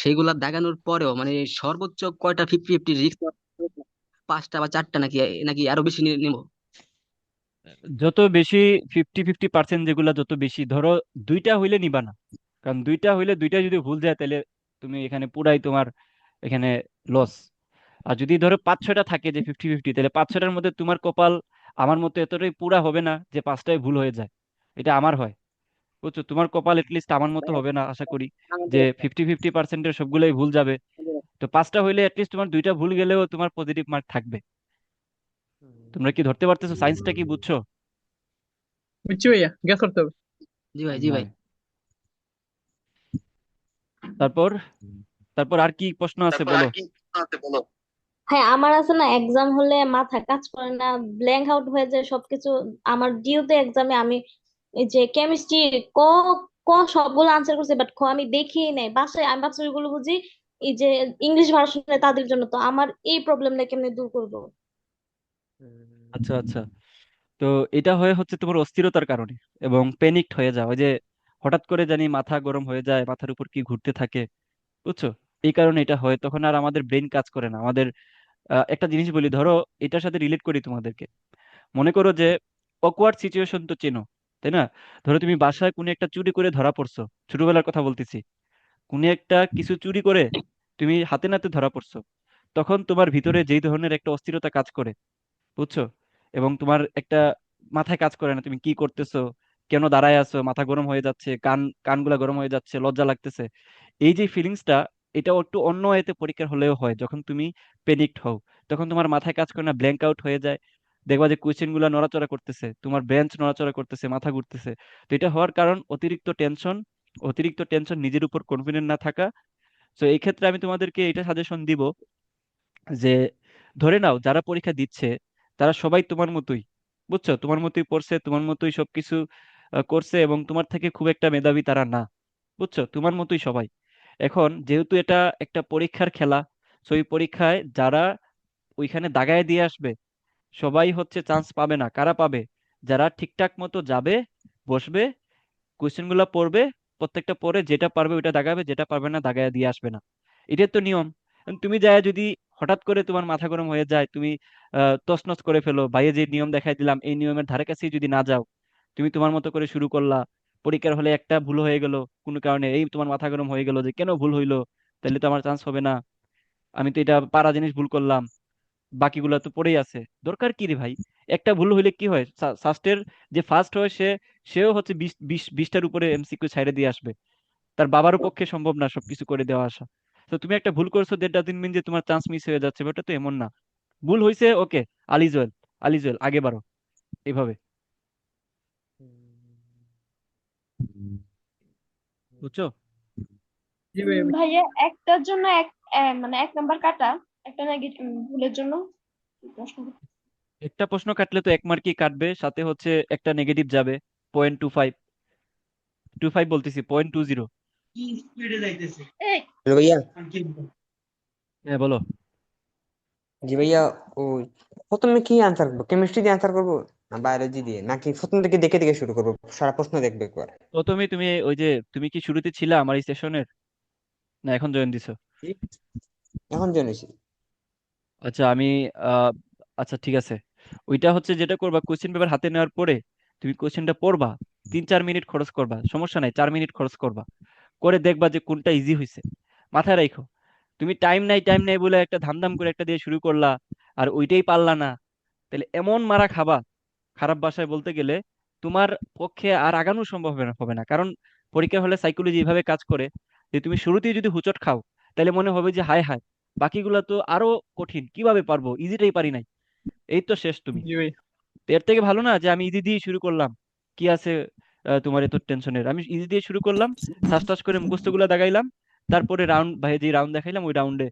সেগুলা দাগানোর পরেও মানে সর্বোচ্চ কয়টা ফিফটি ফিফটি রিস্ক পাঁচটা বা চারটা নাকি নাকি আরও বেশি নিবো? যত বেশি ফিফটি ফিফটি পার্সেন্ট যেগুলা যত বেশি, ধরো দুইটা হইলে নিবা না। কারণ দুইটা হইলে দুইটা যদি ভুল যায় তাহলে তুমি এখানে পুরাই তোমার এখানে লস আর যদি ধরো পাঁচ ছয়টা থাকে যে ফিফটি ফিফটি তাহলে পাঁচ ছয়টার মধ্যে তোমার কপাল আমার মতো এতটাই পুরা হবে না যে পাঁচটাই ভুল হয়ে যায়। এটা আমার হয়। বুঝছ? তোমার কপাল এটলিস্ট আমার মতো হবে না আশা করি যে ফিফটি ফিফটি পার্সেন্টের সবগুলোই ভুল যাবে। তো পাঁচটা হইলে এটলিস্ট তোমার দুইটা ভুল গেলেও তোমার পজিটিভ মার্ক থাকবে। তোমরা কি ধরতে পারতেছো? সায়েন্সটা কি বুঝছ? বুঝছি ভাইয়া গ্যাস করতে হবে। জি ভাই জি ভাই। তারপর তারপর আর কি প্রশ্ন আছে বলো? হ্যাঁ আমার আছে না এক্সাম হলে মাথা কাজ করে না ব্ল্যাঙ্ক আউট হয়ে যায় সবকিছু। আমার ডিউতে এক্সামে আমি এই যে কেমিস্ট্রি ক ক সবগুলো আনসার করছি বাট খ আমি দেখিই নাই। বাসায়, আমি ভাবছি ওইগুলো বুঝি, এই যে ইংলিশ ভার্সনে তাদের জন্য। তো আমার এই প্রবলেমটা কেমনে দূর করব? আচ্ছা আচ্ছা। তো এটা হয়ে হচ্ছে তোমার অস্থিরতার কারণে এবং প্যানিকড হয়ে যাও। ওই যে হঠাৎ করে জানি মাথা গরম হয়ে যায়, মাথার উপর কি ঘুরতে থাকে, বুঝছ? এই কারণে এটা হয়। তখন আর আমাদের ব্রেন কাজ করে না। আমাদের একটা জিনিস বলি, ধরো এটার সাথে রিলেট করি তোমাদেরকে। মনে করো যে অকওয়ার্ড সিচুয়েশন তো চেনো। তাই না? ধরো তুমি বাসায় কোনো একটা চুরি করে ধরা পড়ছো, ছোটবেলার কথা বলতেছি। কোনো একটা কিছু চুরি করে তুমি হাতে নাতে ধরা পড়ছো, তখন তোমার ভিতরে যেই ধরনের একটা অস্থিরতা কাজ করে, বুঝছ? এবং তোমার একটা মাথায় কাজ করে না, তুমি কি করতেছো, কেন দাঁড়ায় আছো, মাথা গরম হয়ে যাচ্ছে, কান, কানগুলা গরম হয়ে যাচ্ছে, লজ্জা লাগতেছে। এই যে ফিলিংসটা এটা একটু অন্য এতে পরীক্ষার হলেও হয়, যখন তুমি প্যানিকড হও, তখন তোমার মাথায় কাজ করে না ব্ল্যাঙ্ক আউট হয়ে যায় দেখবা যে কোয়েশ্চেনগুলা নড়াচড়া করতেছে, তোমার বেঞ্চ নড়াচড়া করতেছে, মাথা ঘুরতেছে। তো এটা হওয়ার কারণ অতিরিক্ত টেনশন অতিরিক্ত টেনশন নিজের উপর কনফিডেন্ট না থাকা। তো এই ক্ষেত্রে আমি তোমাদেরকে এটা সাজেশন দিব যে, ধরে নাও যারা পরীক্ষা দিচ্ছে, তারা সবাই তোমার মতোই, বুঝছ? তোমার মতোই পড়ছে, তোমার মতোই সবকিছু করছে এবং তোমার থেকে খুব একটা মেধাবী তারা না, বুঝছ? তোমার মতোই সবাই। এখন যেহেতু এটা একটা পরীক্ষার খেলা এই পরীক্ষায় যারা ওইখানে দাগায় দিয়ে আসবে সবাই হচ্ছে চান্স পাবে না। কারা পাবে? যারা ঠিকঠাক মতো যাবে, বসবে কোয়েশ্চেনগুলা পড়বে, প্রত্যেকটা পড়ে যেটা পারবে ওইটা দাগাবে যেটা পারবে না দাগায় দিয়ে আসবে না। এটাই তো নিয়ম। তুমি যায় যদি হঠাৎ করে তোমার মাথা গরম হয়ে যায়, তুমি তছনছ করে ফেলো। বাইরে যে নিয়ম দেখাই দিলাম, এই নিয়মের ধারে কাছেই যদি না যাও, তুমি তোমার মতো করে শুরু করলা। পরীক্ষার হলে একটা ভুল হয়ে গেল, কোনো কারণে এই তোমার মাথা গরম হয়ে গেল যে কেন ভুল হইল? তাহলে তো আমার চান্স হবে না। আমি তো এটা পারা জিনিস ভুল করলাম। বাকিগুলো তো পড়েই আছে। দরকার কি রে ভাই? একটা ভুল হইলে কি হয়? ফার্স্টের যে ফার্স্ট হয়, সে, সেও হচ্ছে বিশ বিশ, বিশটার উপরে এমসিকিউ ছাইড়ে দিয়ে আসবে। তার বাবারও পক্ষে সম্ভব না সবকিছু করে দেওয়া আসা। তো তুমি একটা ভুল করছ দ্যাট ডাজন্ট মিন যে তোমার চান্স মিস হয়ে যাচ্ছে, ওটা তো এমন না। ভুল হয়েছে ওকে আলিজুয়েল আলিজুয়েল আগে বাড়ো, এইভাবে। বুঝছ? ভাইয়া, একটার জন্য এক মানে এক নাম্বার কাটা। একটা নেগেটিভ ভুলের জন্য প্রশ্ন একটা প্রশ্ন কাটলে তো এক মার্কই কাটবে সাথে হচ্ছে একটা নেগেটিভ যাবে point two five two five বলতেছি পয়েন্ট টু জিরো ভাইয়া। হ্যাঁ বলো। জি ভাইয়া ওই প্রথমে কি আনসার করব? কেমিস্ট্রি দিয়ে আনসার করব? না বায়োলজি দিয়ে? নাকি প্রথম থেকে দেখে দেখে শুরু করব? সারা প্রশ্ন দেখবে একবার। প্রথমে তুমি ওই যে তুমি কি শুরুতে ছিলা আমার এই সেশনের না এখন জয়েন দিছো? এখন জেনেছি আচ্ছা আমি আহ, আচ্ছা ঠিক আছে। ওইটা হচ্ছে যেটা করবা কোশ্চেন পেপার হাতে নেওয়ার পরে তুমি কোশ্চেনটা পড়বা তিন চার মিনিট খরচ করবা সমস্যা নাই চার মিনিট খরচ করবা। করে দেখবা যে কোনটা ইজি হয়েছে মাথায় রাখো তুমি টাইম নাই টাইম নাই বলে একটা ধামধাম করে একটা দিয়ে শুরু করলা আর ওইটাই পারলা না তাহলে এমন মারা খাবা খারাপ ভাষায় বলতে গেলে তোমার পক্ষে আর আগানো সম্ভব হবে না হবে না। কারণ পরীক্ষা হলে সাইকোলজি এইভাবে কাজ করে যে তুমি শুরুতেই যদি হুচট খাও তাহলে মনে হবে যে হায় হায় বাকিগুলা তো আরও কঠিন কীভাবে পারব? ইজিটাই পারি নাই। এই তো শেষ তুমি। এর থেকে ভালো না যে আমি ইজি দিয়ে শুরু করলাম। কি আছে তোমার এত টেনশনের আমি ইজি দিয়ে শুরু করলাম ঠাস ঠাস করে মুখস্থগুলো দাগাইলাম তারপরে রাউন্ড ভাই যে রাউন্ড দেখাইলাম ওই রাউন্ডে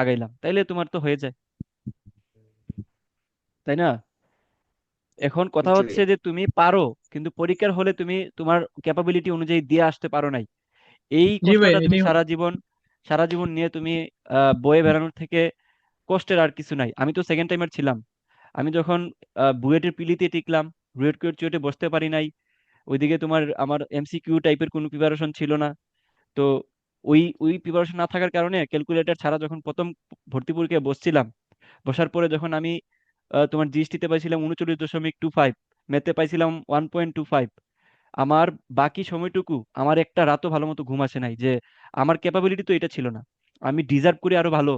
আগাইলাম। তাইলে তোমার তো হয়ে যায়। তাই না? এখন কথা হচ্ছে যে তুমি পারো কিন্তু পরীক্ষার হলে তুমি তোমার ক্যাপাবিলিটি অনুযায়ী দিয়ে আসতে পারো নাই। এই কষ্টটা তুমি সারা জীবন সারা জীবন নিয়ে তুমি বয়ে বেড়ানোর থেকে কষ্টের আর কিছু নাই। আমি তো সেকেন্ড টাইমার ছিলাম। আমি যখন বুয়েটের পিলিতে টিকলাম, বুয়েট কুয়েট চুয়েটে বসতে পারি নাই, ওইদিকে তোমার আমার এমসিকিউ টাইপের কোনো প্রিপারেশন ছিল না। তো ওই ওই প্রিপারেশন না থাকার কারণে ক্যালকুলেটর ছাড়া যখন প্রথম ভর্তি পরীক্ষায় বসছিলাম, বসার পরে যখন আমি তোমার জিএসটিতে পাইছিলাম উনচল্লিশ দশমিক টু ফাইভ ম্যাথে পাইছিলাম ওয়ান পয়েন্ট টু ফাইভ আমার বাকি সময়টুকু আমার একটা রাতও ভালো মতো ঘুম আসে নাই যে আমার ক্যাপাবিলিটি তো এটা ছিল না। আমি ডিজার্ভ করি আরও ভালো।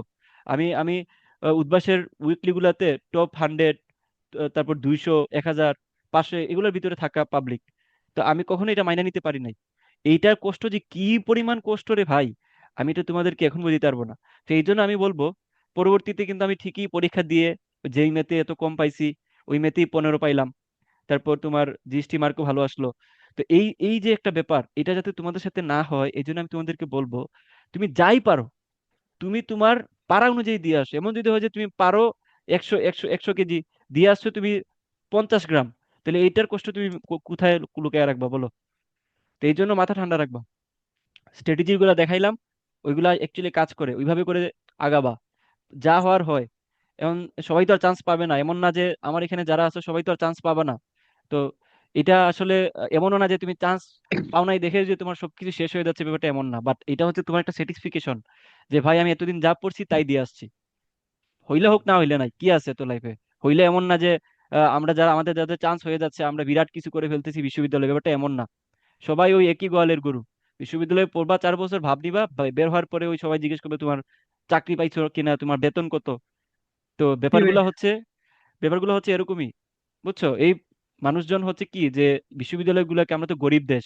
আমি আমি আহ, উদ্ভাসের উইকলি গুলাতে টপ হান্ড্রেড তারপর দুইশো এক হাজার পাঁচশো এগুলোর ভিতরে থাকা পাবলিক তো আমি কখনো এটা মাইনা নিতে পারি নাই। এইটার কষ্ট যে কি পরিমাণ কষ্ট রে ভাই আমি এটা তোমাদেরকে এখন বুঝতে পারব না। তো এই জন্য আমি বলব পরবর্তীতে কিন্তু আমি ঠিকই পরীক্ষা দিয়ে যেই ম্যাথে এত কম পাইছি ওই ম্যাথেই পনেরো পাইলাম। তারপর তোমার জিএসটি মার্কও ভালো আসলো। তো এই এই যে একটা ব্যাপার, এটা যাতে তোমাদের সাথে না হয় এই জন্য আমি তোমাদেরকে বলব, তুমি যাই পারো, তুমি তোমার পারা অনুযায়ী দিয়ে আসো। এমন যদি হয় যে তুমি পারো একশো একশো একশো কেজি দিয়ে আসছো তুমি পঞ্চাশ গ্রাম, তাহলে এইটার কষ্ট তুমি কোথায় লুকিয়ে রাখবা বলো? তো এই জন্য মাথা ঠান্ডা রাখবা। স্ট্র্যাটেজি গুলা দেখাইলাম, ওইগুলা অ্যাকচুয়ালি কাজ করে, ওইভাবে করে আগাবা। যা হওয়ার হয়। এখন সবাই তো আর চান্স পাবে না, এমন না যে আমার এখানে যারা আছে সবাই তো আর চান্স পাবে না। তো এটা আসলে এমনও না যে তুমি চান্স পাও নাই দেখে যে তোমার সবকিছু শেষ হয়ে যাচ্ছে ব্যাপারটা এমন না। বাট এটা হচ্ছে তোমার একটা স্যাটিসফিকেশন যে ভাই আমি এতদিন যা পড়ছি তাই দিয়ে আসছি। হইলে হোক না হইলে নাই কি আছে তো লাইফে হইলে এমন না যে আমরা যারা আমাদের যাদের চান্স হয়ে যাচ্ছে আমরা বিরাট কিছু করে ফেলতেছি বিশ্ববিদ্যালয়ে ব্যাপারটা এমন না। সবাই ওই একই গোয়ালের গরু। বিশ্ববিদ্যালয়ে পড়বা চার বছর ভাব নিবা বের হওয়ার পরে ওই সবাই জিজ্ঞেস করবে তোমার চাকরি পাইছো কিনা? তোমার বেতন কত? তো ব্যাপারগুলো হচ্ছে ব্যাপারগুলো হচ্ছে এরকমই বুঝছ? এই মানুষজন হচ্ছে কি যে বিশ্ববিদ্যালয়গুলোকে, আমরা তো গরিব দেশ,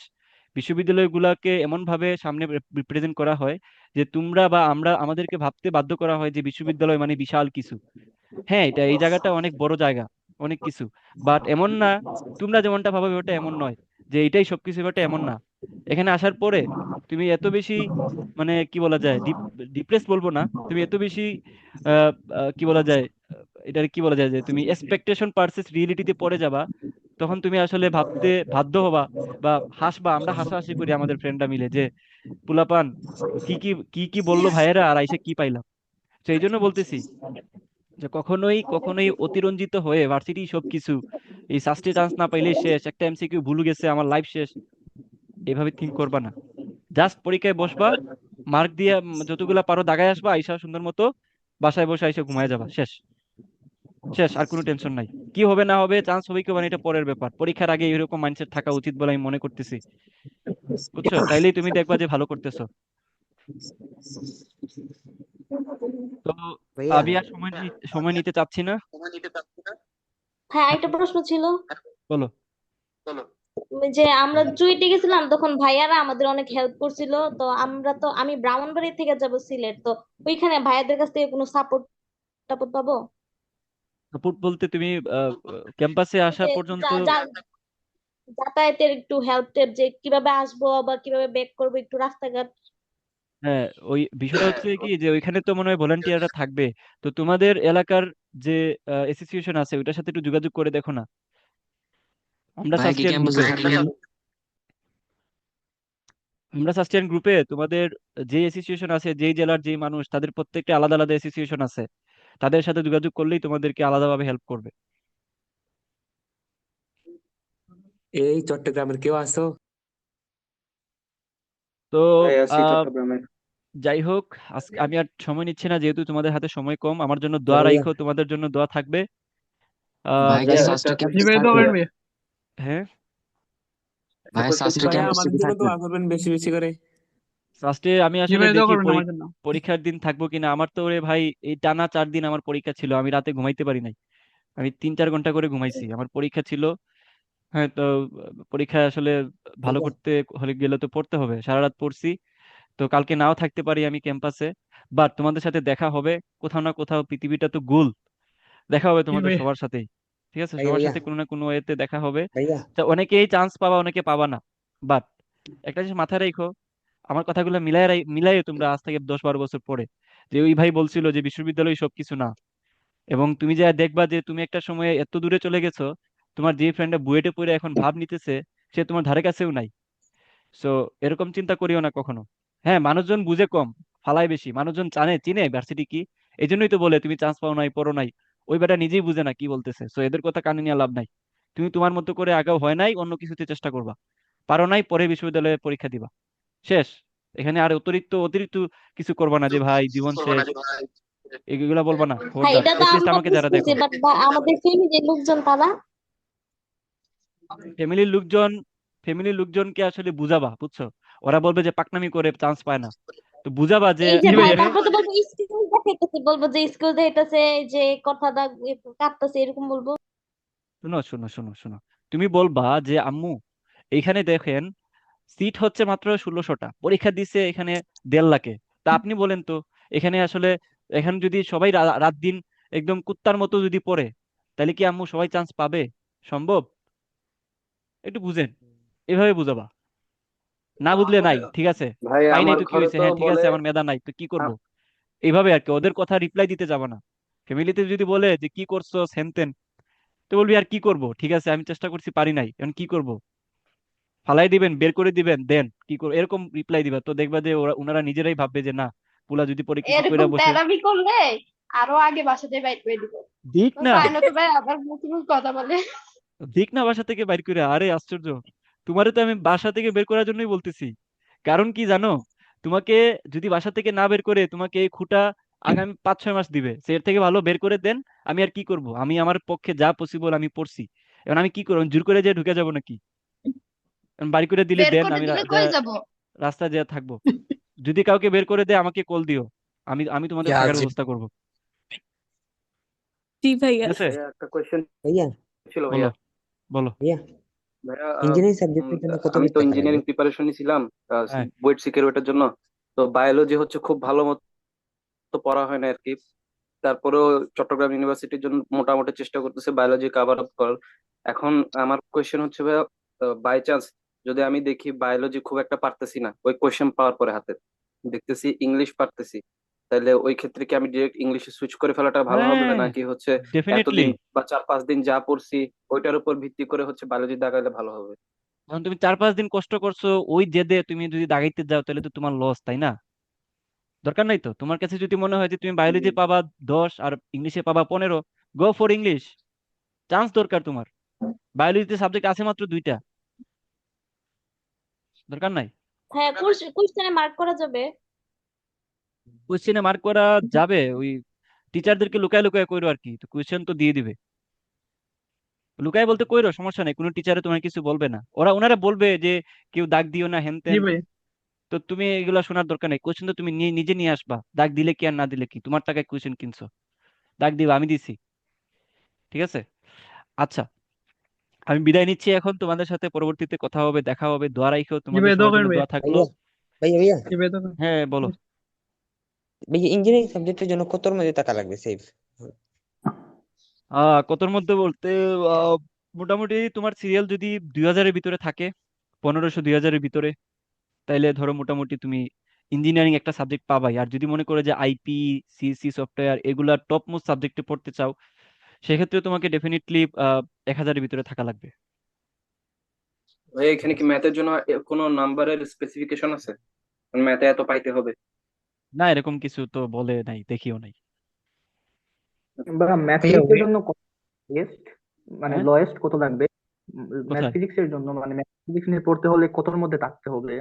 বিশ্ববিদ্যালয়গুলোকে এমন ভাবে সামনে রিপ্রেজেন্ট করা হয় যে তোমরা বা আমরা, আমাদেরকে ভাবতে বাধ্য করা হয় যে বিশ্ববিদ্যালয় মানে বিশাল কিছু। হ্যাঁ এটা এই জায়গাটা অনেক বড় জায়গা, অনেক কিছু। বাট এমন না, তোমরা যেমনটা ভাবো ব্যাপারটা এমন নয় যে এটাই সবকিছু ব্যাপারটা এমন না। এখানে আসার পরে তুমি এত বেশি মানে কি বলা যায় ডিপ্রেস বলব না, তুমি এত বেশি কি বলা যায় এটা কি বলা যায় যে তুমি এক্সপেকটেশন ভার্সেস রিয়েলিটিতে পড়ে যাবা তখন তুমি আসলে ভাবতে বাধ্য হবা বা হাসবা, আমরা হাসাহাসি করি আমাদের ফ্রেন্ডরা মিলে যে, পুলাপান, কি কি কি কি বলল ভাইয়েরা আর আইসে কি পাইলাম? তো এই জন্য বলতেছি যে, কখনোই কখনোই অতিরঞ্জিত হয়ে ভার্সিটি সবকিছু, এই সাস্টে চান্স না পাইলেই শেষ, একটা এমসিকিউ ভুল গেছে, আমার লাইফ শেষ, এভাবে থিঙ্ক করবা না। জাস্ট পরীক্ষায় বসবা মার্ক দিয়ে যতগুলা পারো দাগায় আসবা, আইসা সুন্দর মতো বাসায় বসে আইসা ঘুমায় যাবা, শেষ। শেষ আর কোনো টেনশন নাই। কি হবে না হবে চান্স হবে কি হবে এটা পরের ব্যাপার। পরীক্ষার আগে এরকম মাইন্ডসেট থাকা উচিত বলে আমি মনে করতেছি। বুঝছ? তাইলেই তুমি দেখবা যে ভালো করতেছো। তো আমি আর সময় নি- সময় নিতে চাচ্ছি না? হ্যাঁ একটা প্রশ্ন ছিল। বলো। যে আমরা চুয়েটে গেছিলাম তখন ভাইয়ারা আমাদের অনেক হেল্প করছিল। তো আমরা তো আমি ব্রাহ্মণবাড়ি থেকে যাব সিলেট। তো ওইখানে ভাইয়াদের কাছ থেকে কোনো সাপোর্ট টাপোর্ট পাবো? সাপোর্ট বলতে তুমি ক্যাম্পাসে আসা পর্যন্ত যাতায়াতের একটু হেল্প টেপ যে কীভাবে আসব বা কীভাবে ব্যাক করব একটু রাস্তাঘাট। হ্যাঁ ওই বিষয়টা হচ্ছে কি যে ওইখানে তো মনে হয় ভলান্টিয়াররা থাকবে। তো তোমাদের এলাকার যে অ্যাসোসিয়েশন আছে ওইটার সাথে একটু যোগাযোগ করে দেখো না। আমরা ভাইয়া কি সাস্টেন ক্যাম্পাসে গ্রুপে আমরা সাস্টেন গ্রুপে তোমাদের যে অ্যাসোসিয়েশন আছে যেই জেলার যেই মানুষ তাদের প্রত্যেকটা আলাদা আলাদা অ্যাসোসিয়েশন আছে। তাদের সাথে যোগাযোগ করলেই তোমাদেরকে আলাদাভাবে হেল্প করবে। এই চট্টগ্রামের কেউ আসো তো যাই হোক আজকে আমি আর সময় নিচ্ছি না যেহেতু তোমাদের হাতে সময় কম আমার জন্য দোয়া রাখো তোমাদের জন্য দোয়া থাকবে। হ্যাঁ? সাস্টে ভাইয়া ক্যাম্পাসে বেশি বেশি করে। ফার্স্টে আমি আসলে দেখি পরীক্ষার দিন থাকব কিনা। আমার তো ওরে ভাই এই টানা চার দিন আমার পরীক্ষা ছিল। আমি রাতে ঘুমাইতে পারি নাই। আমি তিন চার ঘণ্টা করে ঘুমাইছি। আমার পরীক্ষা ছিল। হ্যাঁ তো পরীক্ষা আসলে ভালো করতে হলে গেলে তো পড়তে হবে। সারা রাত পড়ছি। তো কালকে নাও থাকতে পারি আমি ক্যাম্পাসে বাট তোমাদের সাথে দেখা হবে। কোথাও না কোথাও পৃথিবীটা তো গোল। দেখা হবে তোমাদের সবার সাথেই। ঠিক আছে? সবার সাথে কোনো না কোনো ওয়েতে দেখা হবে। তা অনেকেই চান্স পাবা অনেকে পাবা না। বাট একটা জিনিস মাথায় রাখো। আমার কথাগুলো মিলাই মিলাই তোমরা আজ থেকে দশ বারো বছর পরে। যে ওই ভাই বলছিল যে বিশ্ববিদ্যালয় সবকিছু না। এবং তুমি যা দেখবা যে তুমি একটা সময়ে এত দূরে চলে গেছো, তোমার যে ফ্রেন্ডটা বুয়েটে পড়ে এখন ভাব নিতেছে, সে তোমার ধারে কাছেও নাই। সো এরকম চিন্তা করিও না কখনো। হ্যাঁ মানুষজন বুঝে কম ফালাই বেশি। মানুষজন জানে, চিনে ভার্সিটি কি? এই জন্যই তো বলে, তুমি চান্স পাও নাই, পড়ো নাই। ওই বেটা নিজেই বুঝে না কি বলতেছে। সো এদের কথা কানে নিয়ে লাভ নাই। তুমি তোমার মতো করে আগাও হয় নাই, অন্য কিছুতে চেষ্টা করবা। পারো নাই, পরে বিশ্ববিদ্যালয়ে পরীক্ষা দিবা। শেষ। এখানে আর অতিরিক্ত অতিরিক্ত কিছু করবা না যে ভাই জীবন শেষ। এগুলা বলবা না। হ্যাঁ আমাকে যারা দেখো। আমাদের ফ্যামিলির লোকজন তারা? ফ্যামিলির লোকজন ফ্যামিলির লোকজনকে আসলে বুঝাবা বুঝছ? ওরা বলবে যে পাকনামি করে চান্স পায় না। তো বুঝাবা যে বলব স্কুল দেখাইতেছে যে স্কুল দেখাইতেছে যে কথাটা কাটতেছে এরকম বলব। শোনো শোনো শোনো শোনো। তুমি বলবা যে আম্মু এখানে দেখেন সিট হচ্ছে মাত্র ষোলোশোটা পরীক্ষা দিছে এখানে দেড় লাখে। তা আপনি বলেন তো এখানে আসলে এখানে যদি সবাই রাত দিন একদম কুত্তার মতো যদি পড়ে তাহলে কি আম্মু সবাই চান্স পাবে? সম্ভব? একটু বুঝেন। এভাবে বুঝাবা। না বুঝলে নাই ঠিক আছে? ভাই নাই তো কি হয়েছে? হ্যাঁ ঠিক আছে আমার মেধা নাই তো কি করব? এইভাবে আর কি ওদের কথা রিপ্লাই দিতে যাবা না। ফ্যামিলিতে যদি বলে যে কি করছ? হেনতেন তো বলবি আর কি করব? ঠিক আছে আমি চেষ্টা করছি পারি নাই। এখন কি করব? ফালাই দিবেন বের করে দিবেন দেন কি করব এরকম রিপ্লাই দিবা। তো দেখবা যে ওরা ওনারা নিজেরাই ভাববে যে না পুলা যদি পরে কিছু কইরা বসে করলে আরও আগে বাসা থেকে বাইর করে দিব। দিক না। ভাই আবার মুখে মুখে কথা বলে। দিক না বাসা থেকে বাইর করে আরে আশ্চর্য। তোমারে তো আমি বাসা থেকে বের করার জন্যই বলতেছি। কারণ কি জানো? তোমাকে যদি বাসা থেকে না বের করে তোমাকে এই খুঁটা আগামী পাঁচ ছয় মাস দিবে। সে এর থেকে ভালো বের করে দেন আমি আর কি করব? আমি আমার পক্ষে যা পসিবল আমি পড়ছি। এখন আমি কি করব? জোর করে যে ঢুকে যাব নাকি? বাড়ি করে দিলে বের দেন করে আমি দিলে রা- কই যাব? রাস্তায় যা থাকব। যদি কাউকে বের করে দেয় আমাকে কল দিও। আমি আমি তোমাদের ইয়া থাকার জি। ব্যবস্থা করব। জি ভাইয়া। ঠিক আছে? ভাইয়া একটা কোয়েশ্চেন ভাইয়া। ছিল বলো ভাইয়া। বলো ভাইয়া আহ, ইঞ্জিনিয়ারিং সাবজেক্টের জন্য কত আমি তো ইঞ্জিনিয়ারিং নিছিলাম হ্যাঁ। বুয়েট সিকিউরিটির জন্য। তো বায়োলজি হচ্ছে খুব ভালো মতো পড়া হয় না আর কি। তারপরেও চট্টগ্রাম ইউনিভার্সিটির জন্য মোটামুটি চেষ্টা করতেছে বায়োলজি কাভার আপ করার। এখন আমার কোয়েশ্চেন হচ্ছে ভাইয়া বাই চান্স যদি আমি দেখি বায়োলজি খুব একটা পারতেছি না ওই কোয়েশ্চেন পাওয়ার পরে হাতে। দেখতেছি ইংলিশ পারতেছি তাহলে ওই ক্ষেত্রে কি আমি ডিরেক্ট ইংলিশে সুইচ করে ফেলাটা ভালো হবে হ্যাঁ নাকি হচ্ছে এতদিন বা চার পাঁচ দিন যা পড়ছি ওইটার উপর ভিত্তি করে হচ্ছে বায়োলজি দাগাইলে ভালো হবে। এখন তুমি চার পাঁচ দিন কষ্ট করছ ওই জেদে তুমি যদি দাগাইতে যাও তাহলে তো তোমার লস তাই না? দরকার নাই তো? তোমার কাছে যদি মনে হয় যে তুমি বায়োলজি পাবা দশ আর ইংলিশে পাবা পনেরো গো ফর ইংলিশ চান্স দরকার তোমার। বায়োলজিতে সাবজেক্ট আছে মাত্র দুইটা। দরকার নাই? হ্যাঁ কোশ্চেনে মার্ক করা যাবে। কোশ্চেনে মার্ক করা যাবে ওই টিচারদেরকে লুকায় লুকায় কইরো আর কি। তো কোশ্চেন তো দিয়ে দিবে। লুকায় বলতে কইরো সমস্যা নেই কোনো টিচারে তোমার কিছু বলবে না। ওরা ওনারা বলবে যে কেউ দাগ দিও না হেন তেন তো তুমি এগুলা শোনার দরকার নেই। কোশ্চেন তো তুমি নিয়ে নিজে নিয়ে আসবা। দাগ দিলে কি আর না দিলে কি? তোমার টাকায় কোশ্চেন কিনছো। দাগ দিবা আমি দিছি। ঠিক আছে? আচ্ছা আমি বিদায় নিচ্ছি এখন। তোমাদের সাথে পরবর্তীতে কথা হবে দেখা হবে। দোয়া রাখো তোমাদের দোয়া সবার জন্য দোয়া থাকল। ভাইয়া ভাইয়া হ্যাঁ বলো। ভাইয়া ইঞ্জিনিয়ারিং সাবজেক্টের জন্য কতর মধ্যে টাকা লাগবে সেভ আহ কতর মধ্যে বলতে মোটামুটি তোমার সিরিয়াল যদি দুই হাজারের ভিতরে থাকে পনেরোশো দুই হাজারের ভিতরে তাইলে ধরো মোটামুটি তুমি ইঞ্জিনিয়ারিং একটা সাবজেক্ট পাবাই। আর যদি মনে করে যে আইপি সিএসসি সফটওয়্যার এগুলা টপ মোস্ট সাবজেক্টে পড়তে চাও সেক্ষেত্রে তোমাকে ডেফিনেটলি এক হাজারের ভিতরে থাকা লাগবে। ভাই এখানে কি ম্যাথের জন্য কোনো নাম্বারের স্পেসিফিকেশন আছে? ম্যাথে এত পাইতে হবে। না এরকম কিছু তো বলে নাই দেখিও নাই। বা ভাইয়া ম্যাথমেটিক্সের জন্য লোয়েস্ট মানে হ্যাঁ? লোয়েস্ট কত লাগবে? ম্যাথ ফিজিক্সের জন্য মানে ম্যাথ ফিজিক্স নিয়ে পড়তে হলে কতর মধ্যে থাকতে হবে?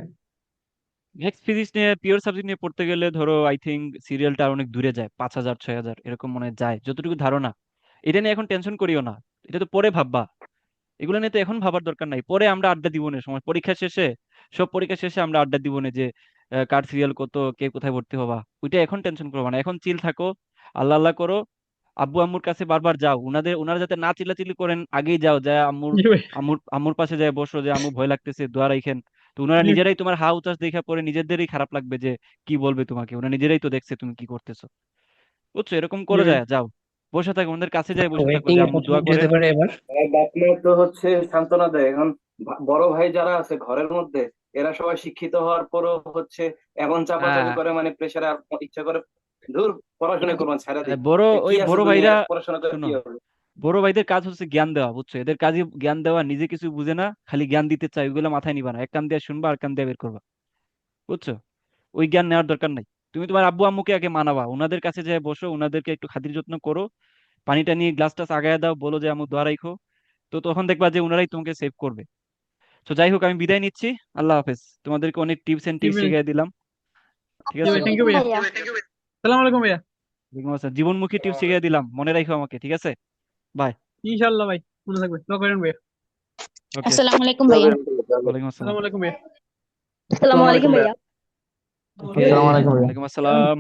ম্যাথস ফিজিক্স নিয়ে পিওর সাবজেক্ট নিয়ে পড়তে গেলে ধরো আই থিঙ্ক সিরিয়ালটা অনেক দূরে যায় পাঁচ হাজার ছয় হাজার এরকম মনে হয় যায় যতটুকু ধারণা। এটা নিয়ে এখন টেনশন করিও না। এটা তো পরে ভাববা। এগুলো নিয়ে তো এখন ভাবার দরকার নাই। পরে আমরা আড্ডা দিব না। সময় পরীক্ষা শেষে সব পরীক্ষা শেষে আমরা আড্ডা দিব না যে কার সিরিয়াল কত কে কোথায় ভর্তি হবা। ওইটা এখন টেনশন করবা না। এখন চিল থাকো। আল্লাহ আল্লাহ করো। আব্বু আম্মুর কাছে বারবার যাও। উনাদের ওনারা যাতে না চিল্লাচিল্লি করেন আগেই যাও। যায় আম্মুর আম্মুর আম্মুর পাশে যায় বসো যে আম্মু ভয় লাগতেছে দোয়া রাখেন তো ওনারা জি নিজেরাই তোমার হা উচাস দেখা পরে নিজেদেরই খারাপ লাগবে যে কি বলবে তোমাকে? ওরা নিজেরাই তো দেখছে তুমি কি করতেছো। বুঝছ? এরকম করে যায়। যাও। বসে থাকো ওদের কাছে যায় বসে থাকো ওয়েটিং যে আম্মু দোয়া করে যেতে পারে এবার। আর তো হচ্ছে সান্ত্বনা দেয়। এখন বড় ভাই যারা আছে ঘরের মধ্যে এরা সবাই শিক্ষিত হওয়ার পরও হচ্ছে এমন চাপাচাপি হ্যাঁ। করে মানে প্রেসারে ইচ্ছা করে ধুর পড়াশোনা করবেন ছাড়া বড় ওই বড় ভাইরা পড়াশোনা করে কি হবে? বড় ভাইদের কাজ হচ্ছে জ্ঞান দেওয়া বুঝছ? এদের কাজই জ্ঞান দেওয়া নিজে কিছু বুঝে না খালি জ্ঞান দিতে চাই ওইগুলো মাথায় নিবা না। এক কান দিয়ে শুনবা আর কান দিয়ে বের করবা। বুঝছ? ওই জ্ঞান নেওয়ার দরকার নাই। তুমি তোমার আব্বু আম্মুকে আগে মানাবা। ওনাদের কাছে যে বসো ওনাদেরকে একটু খাতির যত্ন করো। পানিটা নিয়ে গ্লাস টাস আগায় দাও বলো যে আম্মু দোয়া রাখো তো তখন দেখবা যে ওনারাই তোমাকে সেভ করবে। তো যাই হোক আমি বিদায় নিচ্ছি। আল্লাহ হাফেজ। তোমাদেরকে অনেক টিপস এন্ড ট্রিক্স শিখিয়ে দিলাম। ঠিক আছে? ভাই থ্যাংক ইউ ভাইয়া। ভাইয়া সালাম আলাইকুম ভাইয়া। ওয়ালাইকুম আসসালাম। জীবনমুখী টিপস শিখিয়ে দিলাম। মনে রাখো আমাকে ঠিক আছে? বাই ইনশাআল্লাহ ভাই। মনে থাকবে। দোয়া করেন ভাইয়া। ওকে আসসালামু আলাইকুম ভাইয়া। ওয়ালাইকুম আসসালাম। আলাইকুম ভাইয়া আসসালামু আলাইকুম ভাইয়া। আসসালামু আলাইকুম ভাইয়া। ওয়ালাইকুম আসসালাম